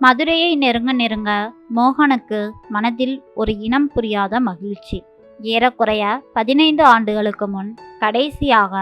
மதுரையை நெருங்க நெருங்க மோகனுக்கு மனதில் ஒரு இனம் புரியாத மகிழ்ச்சி. ஏறக்குறைய பதினைந்து ஆண்டுகளுக்கு முன் கடைசியாக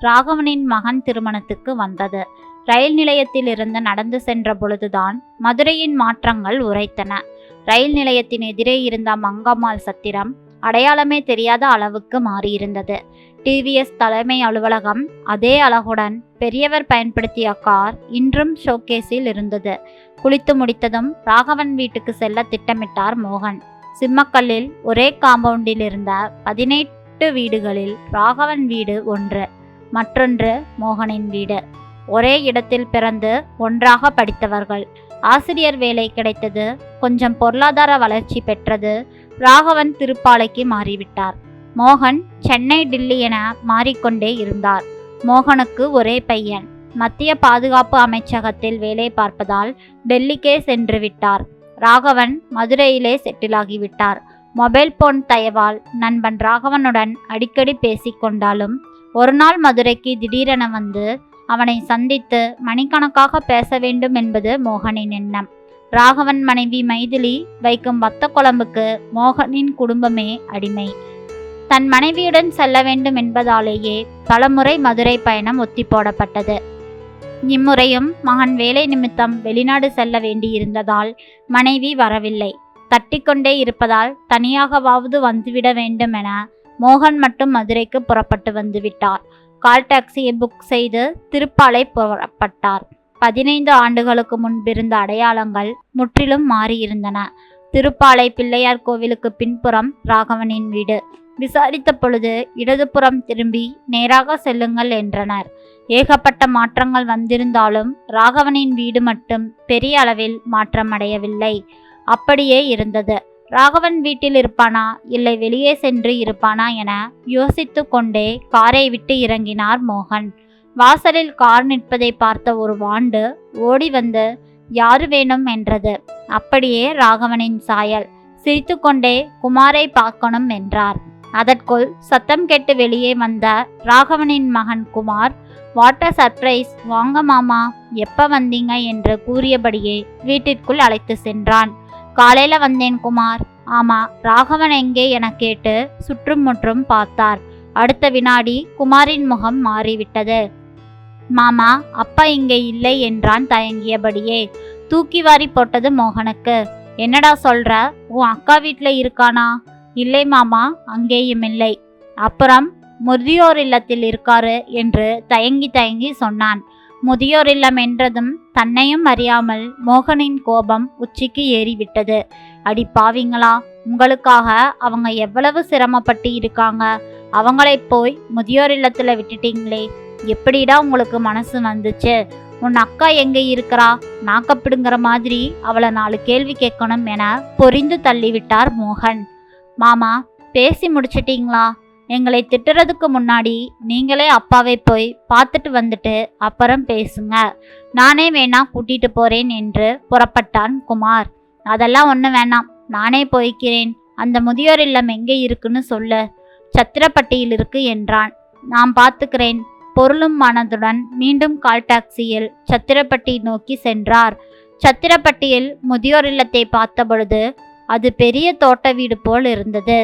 ராகவனின் மகன் திருமணத்துக்கு வந்தது. ரயில் நிலையத்திலிருந்து நடந்து சென்ற பொழுதுதான் மதுரையின் மாற்றங்கள் உரைத்தன. ரயில் நிலையத்தின் எதிரே இருந்த மங்கம்மாள் சத்திரம் அடையாளமே தெரியாத அளவுக்கு மாறியிருந்தது. டிவிஎஸ் தலைமை அலுவலகம் அதே அழகுடன் பெரியவர் பயன்படுத்திய கார் இன்றும் ஷோகேஸில் இருந்தது. குளித்து முடித்ததும் ராகவன் வீட்டுக்கு செல்ல திட்டமிட்டார் மோகன். சிம்மக்கல்லில் ஒரே காம்பவுண்டில் இருந்த பதினெட்டு வீடுகளில் ராகவன் வீடு ஒன்று மற்றொன்று மோகனின் வீடு. ஒரே இடத்தில் பிறந்து ஒன்றாக படித்தவர்கள். ஆசிரியர் வேலை கிடைத்தது கொஞ்சம் பொருளாதார வளர்ச்சி பெற்றது ராகவன் திருப்பாலைக்கு மாறிவிட்டார். மோகன் சென்னை டில்லி என மாறிக்கொண்டே இருந்தார். மோகனுக்கு ஒரே பையன். மத்திய பாதுகாப்பு அமைச்சகத்தில் வேலை பார்ப்பதால் டெல்லிக்கே சென்று விட்டார். ராகவன் மதுரையிலே செட்டிலாகிவிட்டார் மொபைல் போன் தயவால் நண்பன் ராகவனுடன் அடிக்கடி பேசிக்கொண்டாலும் ஒரு நாள் மதுரைக்கு திடீரென வந்து அவனை சந்தித்து மணிக்கணக்காக பேச வேண்டும் என்பது மோகனின் எண்ணம். ராகவன் மனைவி மைதிலி வைக்கும் வத்த குழம்புக்கு மோகனின் குடும்பமே அடிமை. தன் மனைவியுடன் செல்ல வேண்டும் என்பதாலேயே பலமுறை மதுரை பயணம் ஒத்தி போடப்பட்டது இம்முறையும் மகன் வேலை நிமித்தம் வெளிநாடு செல்ல வேண்டியிருந்ததால் மனைவி வரவில்லை. தட்டிக்கொண்டே இருப்பதால் தனியாகவாவது வந்துவிட வேண்டும் என மோகன் மட்டும் மதுரைக்கு புறப்பட்டு வந்துவிட்டார். கால் டாக்ஸியை புக் செய்து திருப்பாலை புறப்பட்டார். பதினைந்து ஆண்டுகளுக்கு முன்பிருந்த அடையாளங்கள் முற்றிலும் மாறியிருந்தன. திருப்பாலை பிள்ளையார் கோவிலுக்கு பின்புறம் ராகவனின் வீடு. விசாரித்த பொழுது இடதுபுறம் திரும்பி நேராக செல்லுங்கள் என்றனர். ஏகப்பட்ட மாற்றங்கள் வந்திருந்தாலும் ராகவனின் வீடு மட்டும் பெரிய அளவில் மாற்றமடையவில்லை. அப்படியே இருந்தது. ராகவன் வீட்டில் இருப்பானா? இல்லை வெளியே சென்று இருப்பானா என யோசித்து கொண்டே காரை விட்டு இறங்கினார் மோகன். வாசலில் கார் நிற்பதை பார்த்த ஒரு வாண்டு ஓடி வந்து யாரு வேணும்? என்றது. அப்படியே ராகவனின் சாயல். சிரித்துக்கொண்டே குமாரை பார்க்கணும் என்றார். அதற்குள் சத்தம் கேட்டு வெளியே வந்த ராகவனின் மகன் குமார் வாட்டர் சர்ப்ரைஸ் வாங்க மாமா எப்ப வந்தீங்க? என்று கூறியபடியே வீட்டிற்குள் அழைத்து சென்றான். காலையில வந்தேன் குமார். ஆமா ராகவன் எங்கே? என கேட்டு சுற்றும் முற்றும் பார்த்தார். அடுத்த வினாடி குமாரின் முகம் மாறிவிட்டது. மாமா அப்பா இங்கே இல்லை என்றான் தயங்கியபடியே. தூக்கி வாரி போட்டது மோகனுக்கு. என்னடா சொல்ற? உன் அக்கா வீட்டில் இருக்கானா? இல்லை மாமா அங்கேயும் இல்லை. அப்புறம்? முதியோர் இல்லத்தில் இருக்காரு என்று தயங்கி தயங்கி சொன்னான். முதியோர் இல்லம் என்றதும் தன்னையும் அறியாமல் மோகனின் கோபம் உச்சிக்கு ஏறிவிட்டது. அடி பாவிங்களா உங்களுக்காக அவங்க எவ்வளவு சிரமப்பட்டு இருக்காங்க? அவங்களை போய் முதியோர் இல்லத்தில் விட்டுட்டீங்களே எப்படிடா உங்களுக்கு மனசு வந்துச்சு? உன் அக்கா எங்கே இருக்கிறா? நாக்கப்பிடுங்கிற மாதிரி அவளை நாலு கேள்வி கேட்கணும் என பொரிந்து தள்ளிவிட்டார் மோகன். மாமா பேசி முடிச்சிட்டீங்களா? எங்களை திட்டுறதுக்கு முன்னாடி நீங்களே அப்பாவை போய் பார்த்துட்டு வந்துட்டு அப்புறம் பேசுங்க. நானே வேணா கூட்டிட்டு போறேன் என்று புறப்பட்டான் குமார். அதெல்லாம் ஒன்றும் வேணாம். நானே போய்க்கிறேன். அந்த முதியோர் இல்லம் எங்கே இருக்குன்னு சொல்லு. சத்திரப்பட்டியில் இருக்கு என்றான். நான் பார்த்துக்கிறேன். பொருளும் மனதுடன் மீண்டும் கால் டாக்ஸியில் சத்திரப்பட்டி நோக்கி சென்றார். சத்திரப்பட்டியில் முதியோர் இல்லத்தை பார்த்தபொழுது அது பெரிய தோட்ட வீடு போல் இருந்தது.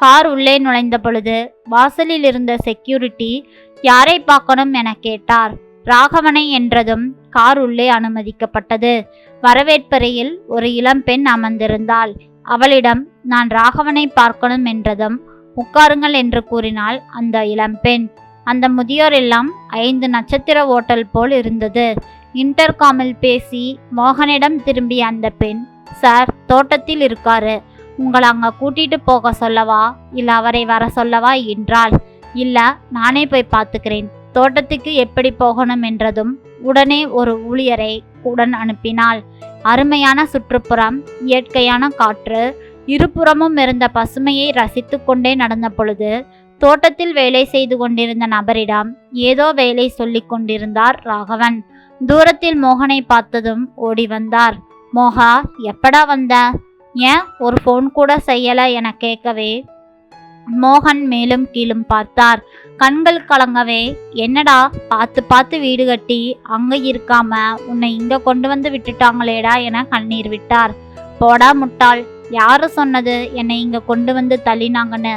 கார் உள்ளே நுழைந்த பொழுது வாசலில் இருந்த செக்யூரிட்டி யாரை பார்க்கணும் என கேட்டார். ராகவனை என்றதும் கார் உள்ளே அனுமதிக்கப்பட்டது. வரவேற்பறையில் ஒரு இளம்பெண் அமர்ந்திருந்தாள். அவளிடம் நான் ராகவனை பார்க்கணும் என்றதும் உட்காருங்கள் என்று கூறினாள் அந்த இளம்பெண் அந்த முதியோர் எல்லாம் ஐந்து நட்சத்திர ஓட்டல் போல் இருந்தது. இன்டர்காமில் பேசி மோகனிடம் திரும்பிய அந்த பெண் சார் தோட்டத்தில் இருக்காரு. உங்களை அங்கே கூட்டிகிட்டு போக சொல்லவா? இல்லை அவரை வர சொல்லவா என்றாள். இல்லை நானே போய் பார்த்துக்கிறேன். தோட்டத்துக்கு எப்படி போகணும் என்றதும் உடனே ஒரு ஊழியரை உடன் அனுப்பினாள். அருமையான சுற்றுப்புறம் இயற்கையான காற்று இருபுறமும் இருந்த பசுமையை ரசித்து கொண்டே நடந்த பொழுது தோட்டத்தில் வேலை செய்து கொண்டிருந்த நபரிடம் ஏதோ வேலை சொல்லிக் கொண்டிருந்தார் ராகவன். தூரத்தில் மோகனை பார்த்ததும் ஓடி வந்தார். மோகா எப்படா வந்த? ஏன் ஒரு ஃபோன் கூட செய்யலை என கேட்கவே. மோகன் மேலும் கீழும் பார்த்தார். கண்கள் கலங்கவே என்னடா பார்த்து பார்த்து வீடு கட்டி அங்கே இருக்காம உன்னை இங்கே கொண்டு வந்து விட்டுட்டாங்களேடா என கண்ணீர் விட்டார். போடா முட்டாள் யாரு சொன்னது என்னை இங்கே கொண்டு வந்து தள்ளினாங்கன்னு?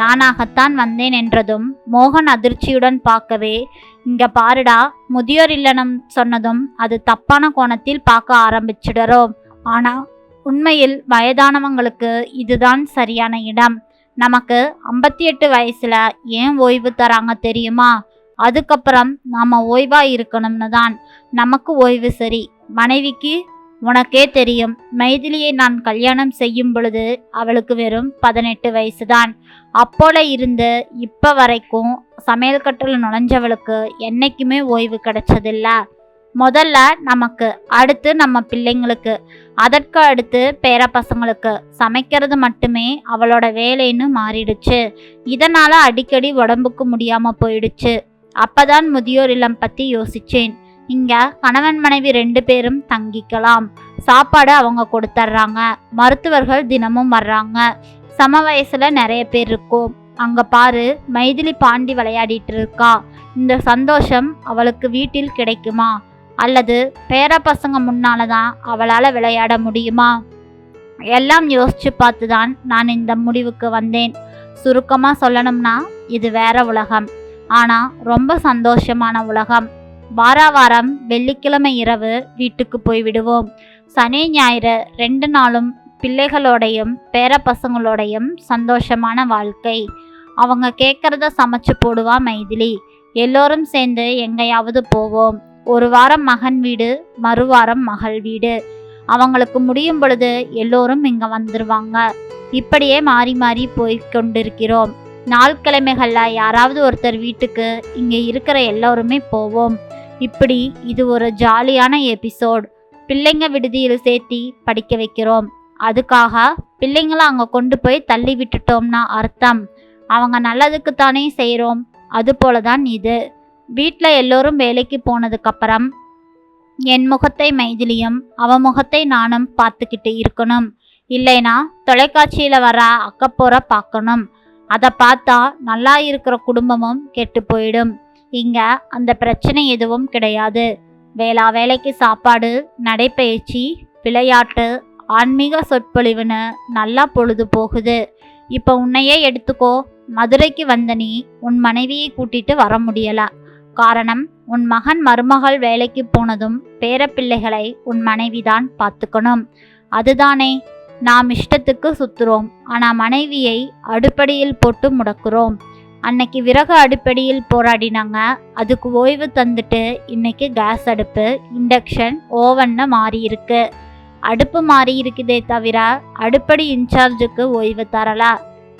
நானாகத்தான் வந்தேன் என்றதும் மோகன் அதிர்ச்சியுடன் பார்க்கவே இங்க பாருடா முதியோர் இல்லனம் சொன்னதும் அது தப்பான கோணத்தில் பார்க்க ஆரம்பிச்சிடுறோம். ஆனால் உண்மையில் வயதானவங்களுக்கு இதுதான் சரியான இடம். நமக்கு ஐம்பத்தி எட்டு வயசுல ஏன் ஓய்வு தராங்க தெரியுமா? அதுக்கப்புறம் நாம் ஓய்வாக இருக்கணும்னு தான். நமக்கு ஓய்வு சரி. மனைவிக்கு உனக்கே தெரியும். மைதிலியை நான் கல்யாணம் செய்யும் பொழுது அவளுக்கு வெறும் பதினெட்டு வயசு தான். அப்போல இருந்து இப்போ வரைக்கும் சமையல் கட்டில் நுழைஞ்சவளுக்கு என்னைக்குமே ஓய்வு கிடைச்சதில்ல. முதல்ல நமக்கு அடுத்து நம்ம பிள்ளைங்களுக்கு அதற்கு அடுத்து பேர பசங்களுக்கு சமைக்கிறது மட்டுமே அவளோட வேலைன்னு மாறிடுச்சு. இதனால் அடிக்கடி உடம்புக்கு முடியாமல் போயிடுச்சு. அப்பதான் முதியோர் இல்லம் பற்றி யோசிச்சேன். இங்கே கணவன் மனைவி ரெண்டு பேரும் தங்கிக்கலாம். சாப்பாடு அவங்க கொடுத்துட்றாங்க மருத்துவர்கள் தினமும் வர்றாங்க. சம வயசில் நிறைய பேர் இருக்கும். அங்கே பாரு மைதிலி பாண்டி விளையாடிட்டு இருக்கா. இந்த சந்தோஷம் அவளுக்கு வீட்டில் கிடைக்குமா? அல்லது பேர பசங்க முன்னால தான் அவளால் விளையாட முடியுமா? எல்லாம் யோசிச்சு பார்த்து தான் நான் இந்த முடிவுக்கு வந்தேன். சுருக்கமாக சொல்லணும்னா இது வேற உலகம். ஆனால் ரொம்ப சந்தோஷமான உலகம். வார வாரம் வெள்ளிக்கிழமை இரவு வீட்டுக்கு போய் விடுவோம். சனி ஞாயிறு ரெண்டு நாளும் பிள்ளைகளோடையும் பேர பசங்களோடையும் சந்தோஷமான வாழ்க்கை. அவங்க கேட்குறத சமைச்சு போடுவா மைதிலி. எல்லோரும் சேர்ந்து எங்கேயாவது போவோம். ஒரு வாரம் மகன் வீடு மறுவாரம் மகள் வீடு. அவங்களுக்கு முடியும் பொழுது எல்லோரும் இங்க வந்துருவாங்க. இப்படியே மாறி மாறி போய் கொண்டிருக்கிறோம். நாள் யாராவது ஒருத்தர் வீட்டுக்கு இங்கே இருக்கிற எல்லோருமே போவோம். இப்படி இது ஒரு ஜாலியான எபிசோட். பிள்ளைங்க விடுதியில் சேர்த்தி படிக்க வைக்கிறோம். அதுக்காக பிள்ளைங்களை அங்கே கொண்டு போய் தள்ளி விட்டுட்டோம்னா அர்த்தம். அவங்க நல்லதுக்கு தானே செய்கிறோம் அது போலதான் இது. வீட்டில் எல்லோரும் வேலைக்கு போனதுக்கப்புறம் என் முகத்தை மைதிலியும் அவ முகத்தை நானும் பார்த்துக்கிட்டு இருக்கணும். இல்லைனா தொலைக்காட்சியில் வர அக்கப்போரை பார்க்கணும். அதை பார்த்தா நல்லா இருக்கிற குடும்பமும் கெட்டு போயிடும். இங்கே அந்த பிரச்சனை எதுவும் கிடையாது. வேளா வேலைக்கு சாப்பாடு நடைப்பயிற்சி விளையாட்டு ஆன்மீக சொற்பொழிவுன்னு நல்லா பொழுது போகுது. இப்போ உன்னையே எடுத்துக்கோ. மதுரைக்கு வந்த நீ உன் மனைவியை கூட்டிட்டு வர முடியலை. காரணம் உன் மகன் மருமகள் வேலைக்கு போனதும் பேரப்பிள்ளைகளை உன் மனைவிதான் பார்த்துக்கணும். அதுதானே நாம் இஷ்டத்துக்கு சுத்துறோம். ஆனா மனைவியை அடுப்படியில் போட்டு முடக்குறோம். அன்னைக்கு விறகு அடுப்படியில் போராடினாங்க. அதுக்கு ஓய்வு தந்துட்டு இன்னைக்கு கேஸ் அடுப்பு இண்டக்ஷன் ஓவன்னு மாறி இருக்கு அடுப்பு மாறி இருக்குதே தவிர அடுப்படி இன்சார்ஜுக்கு ஓய்வு தரலை.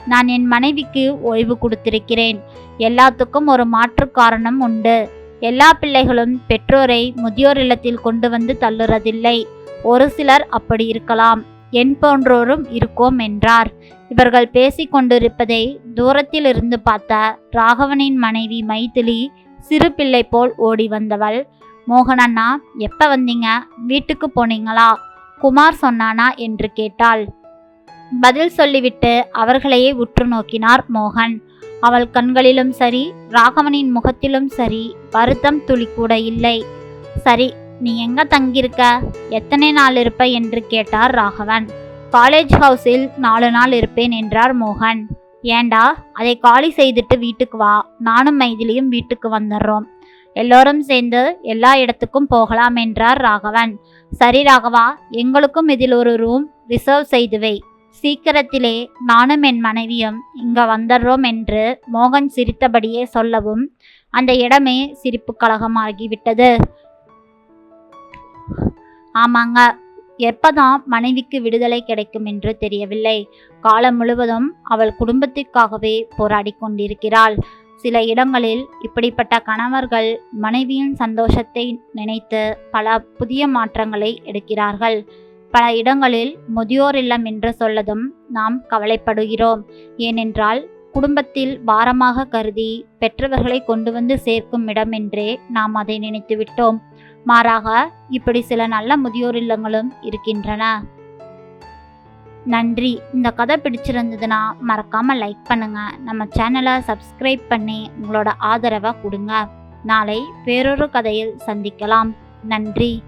நான் என் மனைவிக்கு ஓய்வு கொடுத்திருக்கிறேன். எல்லாத்துக்கும் ஒரு மாற்று காரணம் உண்டு. எல்லா பிள்ளைகளும் பெற்றோரை முதியோர் இல்லத்தில் கொண்டு வந்து தள்ளுறதில்லை. ஒரு சிலர் அப்படி இருக்கலாம். என் போன்றோரும் இருக்கோம் என்றார். இவர்கள் பேசிக்கொண்டிருப்பதை தூரத்தில் இருந்து பார்த்த ராகவனின் மனைவி மைதிலி சிறு பிள்ளை போல் ஓடி வந்தவள் மோகனண்ணா எப்போ வந்தீங்க? வீட்டுக்கு போனீங்களா? குமார் சொன்னானா என்று கேட்டாள். பதில் சொல்லிவிட்டு அவர்களையே உற்று நோக்கினார் மோகன். அவள் கண்களிலும் சரி ராகவனின் முகத்திலும் சரி வருத்தம் துளி கூட இல்லை. சரி நீ எங்க தங்கியிருக்க? எத்தனை நாள் இருப்ப? என்று கேட்டார் ராகவன். காலேஜ் ஹவுஸில் நாலு நாள் இருப்பேன் என்றார் மோகன். ஏண்டா அதை காலி செய்துட்டு வீட்டுக்கு வா. நானும் மைதிலியும் வீட்டுக்கு வந்துடுறோம் எல்லோரும் சேர்ந்து எல்லா இடத்துக்கும் போகலாம் என்றார் ராகவன். சரி ராகவா எங்களுக்கும் இதில் ஒரு ரூம் ரிசர்வ் செய்து வை. சீக்கிரத்திலே நானும் என் மனைவியும் இங்க வந்துடுறோம் என்று மோகன் சிரித்தபடியே சொல்லவும் அந்த இடமே சிரிப்பு கலகமாகிவிட்டது. ஆமாங்க எப்பதான் மனைவிக்கு விடுதலை கிடைக்கும் என்று தெரியவில்லை. காலம் முழுவதும் அவள் குடும்பத்திற்காகவே போராடி கொண்டிருக்கிறாள். சில இடங்களில் இப்படிப்பட்ட கணவர்கள் மனைவியின் சந்தோஷத்தை நினைத்து பல புதிய மாற்றங்களை எடுக்கிறார்கள். பல இடங்களில் முதியோர் இல்லம் என்று சொல்லதும் நாம் கவலைப்படுகிறோம். ஏனென்றால் குடும்பத்தில் பாரமாக கருதி பெற்றவர்களை கொண்டு வந்து சேர்க்கும் இடம் என்றே நாம் அதை நினைத்துவிட்டோம் மாறாக இப்படி சில நல்ல முதியோர் இல்லங்களும் இருக்கின்றன. நன்றி. இந்த கதை பிடிச்சிருந்ததுன்னா மறக்காமல் லைக் பண்ணுங்க. நம்ம சேனலை சப்ஸ்கிரைப் பண்ணி உங்களோட ஆதரவை கொடுங்க. நாளை வேறொரு கதையில் சந்திக்கலாம். நன்றி.